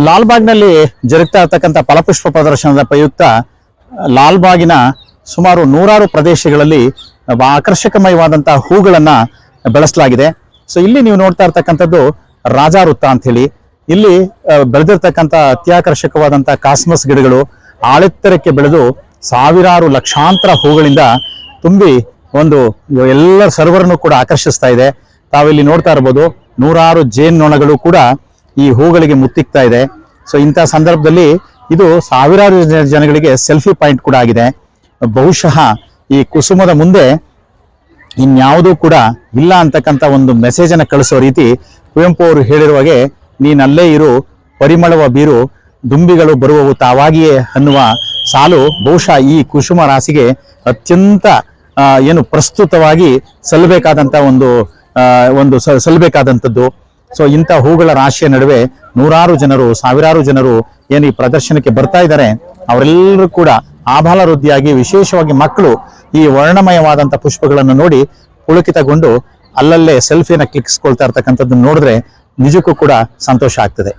ಲಾಲ್ಬಾಗ್ನಲ್ಲಿ ಜರುಗ್ತಾ ಇರ್ತಕ್ಕಂಥ ಫಲಪುಷ್ಪ ಪ್ರದರ್ಶನದ ಪ್ರಯುಕ್ತ ಲಾಲ್ಬಾಗಿನ ಸುಮಾರು ನೂರಾರು ಪ್ರದೇಶಗಳಲ್ಲಿ ಬ- ಹೂಗಳನ್ನು ಬೆಳೆಸಲಾಗಿದೆ. ಸೊ, ಇಲ್ಲಿ ನೀವು ನೋಡ್ತಾ ಇರ್ತಕ್ಕಂಥದ್ದು ರಾಜಾ ವೃತ್ತ ಅಂತ ಹೇಳಿ ಇಲ್ಲಿ ಬೆಳೆದಿರ್ತಕ್ಕಂಥ ಅತ್ಯಾಕರ್ಷಕವಾದಂಥ ಕಾಸ್ಮಸ್ ಗಿಡಗಳು ಆಳೆತ್ತರಕ್ಕೆ ಬೆಳೆದು ಸಾವಿರಾರು ಲಕ್ಷಾಂತರ ಹೂಗಳಿಂದ ತುಂಬಿ ಒಂದು ಎಲ್ಲ ಸರ್ವರನ್ನು ಕೂಡ ಆಕರ್ಷಿಸ್ತಾ ಇದೆ. ತಾವಿಲ್ಲಿ ನೋಡ್ತಾ ಇರ್ಬೋದು ನೂರಾರು ಜೇನ್ನೊಣಗಳು ಕೂಡ ಈ ಹೂಗಳಿಗೆ ಮುತ್ತಿಕ್ತಾ ಇದೆ. ಸೊ ಇಂಥ ಸಂದರ್ಭದಲ್ಲಿ ಇದು ಸಾವಿರಾರು ಜನಗಳಿಗೆ ಸೆಲ್ಫಿ ಪಾಯಿಂಟ್ ಕೂಡ ಆಗಿದೆ. ಬಹುಶಃ ಈ ಕುಸುಮದ ಮುಂದೆ ಇನ್ಯಾವುದೂ ಕೂಡ ಇಲ್ಲ ಅಂತಕ್ಕಂಥ ಒಂದು ಮೆಸೇಜನ್ನು ಕಳಿಸೋ ರೀತಿ ಕುವೆಂಪು ಅವರು ಹೇಳಿರುವ ಹಾಗೆ, ನೀನಲ್ಲೇ ಇರು, ಪರಿಮಳವ ಬೀರು, ದುಂಬಿಗಳು ಬರುವವು ತಾವಾಗಿಯೇ ಅನ್ನುವ ಸಾಲು ಬಹುಶಃ ಈ ಕುಸುಮ ರಾಶಿಗೆ ಅತ್ಯಂತ ಏನು ಪ್ರಸ್ತುತವಾಗಿ ಸಲ್ಲಬೇಕಾದಂತ ಒಂದು ಒಂದು ಸಲ್ಲಬೇಕಾದಂಥದ್ದು. ಸೊ ಇಂಥ ಹೂಗಳ ರಾಶಿಯ ನಡುವೆ ನೂರಾರು ಜನರು, ಸಾವಿರಾರು ಜನರು ಏನು ಈ ಪ್ರದರ್ಶನಕ್ಕೆ ಬರ್ತಾ ಇದ್ದಾರೆ. ಅವರೆಲ್ಲರೂ ಕೂಡ ಆಬಾಲ ವೃದ್ಧಿಯಾಗಿ ವಿಶೇಷವಾಗಿ ಮಕ್ಕಳು ಈ ವರ್ಣಮಯವಾದಂಥ ಪುಷ್ಪಗಳನ್ನು ನೋಡಿ ಪುಳಕಿತಗೊಂಡು ಅಲ್ಲಲ್ಲೇ ಸೆಲ್ಫಿನ ಕ್ಲಿಕ್ಸ್ಕೊಳ್ತಾ ಇರ್ತಕ್ಕಂಥದ್ದು ನೋಡಿದ್ರೆ ನಿಜಕ್ಕೂ ಕೂಡ ಸಂತೋಷ ಆಗ್ತದೆ.